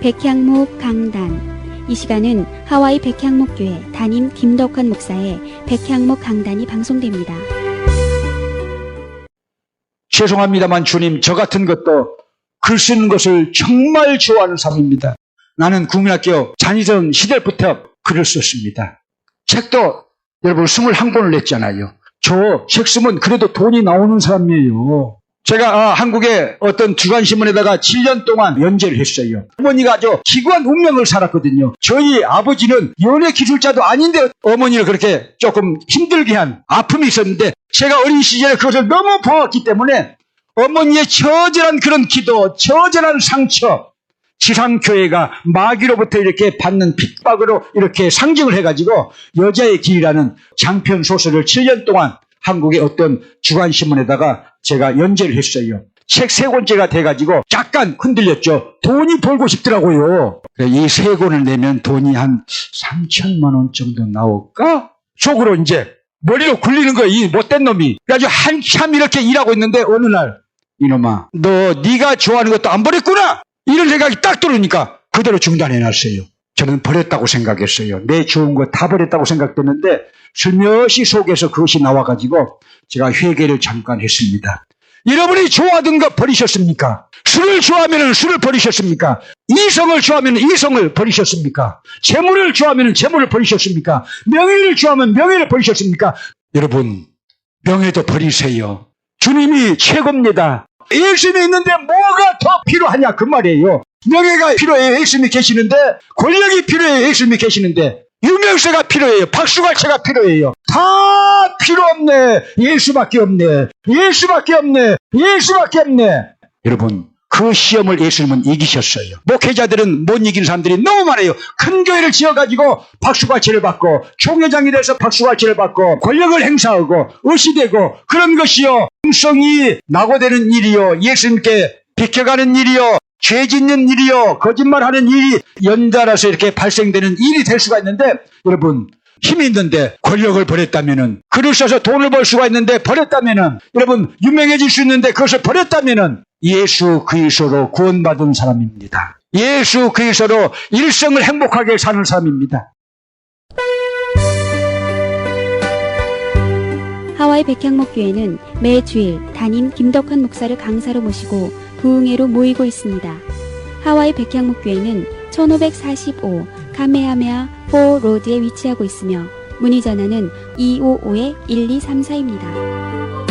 백향목 강단. 이 시간은 하와이 백향목교회 담임 김덕환 목사의 백향목 강단이 방송됩니다. 죄송합니다만 주님 저 같은 것도 글 쓰는 것을 정말 좋아하는 사람입니다. 나는 국민학교 자니전 시절부터 글을 썼습니다. 책도 여러분 21권을 냈잖아요. 저 책 쓰면 그래도 돈이 나오는 사람이에요. 제가 아, 한국의 어떤 주간신문에다가 7년 동안 연재를 했어요. 어머니가 아주 기구한 운명을 살았거든요. 저희 아버지는 연예 기술자도 아닌데 어머니를 그렇게 조금 힘들게 한 아픔이 있었는데 제가 어린 시절에 그것을 너무 보았기 때문에 어머니의 처절한 그런 기도, 처절한 상처, 지상교회가 마귀로부터 이렇게 받는 핍박으로 이렇게 상징을 해가지고 여자의 길이라는 장편 소설을 7년 동안 한국의 어떤 주간신문에다가 제가 연재를 했어요. 책 세 권째가 돼가지고 약간 흔들렸죠. 돈이 벌고 싶더라고요. 이 세 권을 내면 돈이 한 3천만 원 정도 나올까? 속으로 이제 머리로 굴리는 거야, 이 못된 놈이. 그래가지고 한참 이렇게 일하고 있는데 어느 날 이놈아, 너 네가 좋아하는 것도 안 버렸구나. 이런 생각이 딱 들으니까 그대로 중단해놨어요. 저는 버렸다고 생각했어요. 내 좋은 거 다 버렸다고 생각됐는데 슬며시 속에서 그것이 나와가지고 제가 회개를 잠깐 했습니다. 여러분이 좋아하던 거 버리셨습니까? 술을 좋아하면 술을 버리셨습니까? 이성을 좋아하면 이성을 버리셨습니까? 재물을 좋아하면 재물을 버리셨습니까? 명예를 좋아하면 명예를 버리셨습니까? 여러분, 명예도 버리세요. 주님이 최고입니다. 예수님이 있는데 뭐가 더 필요하냐 그 말이에요. 명예가 필요해요. 예수님이 계시는데 권력이 필요해요. 예수님이 계시는데 유명세가 필요해요. 박수갈채가 필요해요. 다 필요 없네. 예수밖에 없네. 예수밖에 없네. 예수밖에 없네. 여러분 그 시험을 예수님은 이기셨어요. 목회자들은 못 이기는 사람들이 너무 많아요. 큰 교회를 지어가지고 박수갈채를 받고 총회장이 돼서 박수갈채를 받고 권력을 행사하고 의시되고 그런 것이요. hum성이 낙오되는 일이요. 예수님께 비켜가는 일이요. 죄 짓는 일이요. 거짓말하는 일이 연달아서 이렇게 발생되는 일이 될 수가 있는데 여러분 힘이 있는데 권력을 버렸다면은 글을 써서 돈을 벌 수가 있는데 버렸다면은 여러분 유명해질 수 있는데 그것을 버렸다면은 예수 그리스도로 구원받은 사람입니다. 예수 그리스도로 일생을 행복하게 사는 사람입니다. 하와이 백향목교회는 매 주일 담임 김덕환 목사를 강사로 모시고 부흥회로 모이고 있습니다. 하와이 백향목교회는 1545 카메하메아 4 로드에 위치하고 있으며 문의 전화는 255-1234입니다.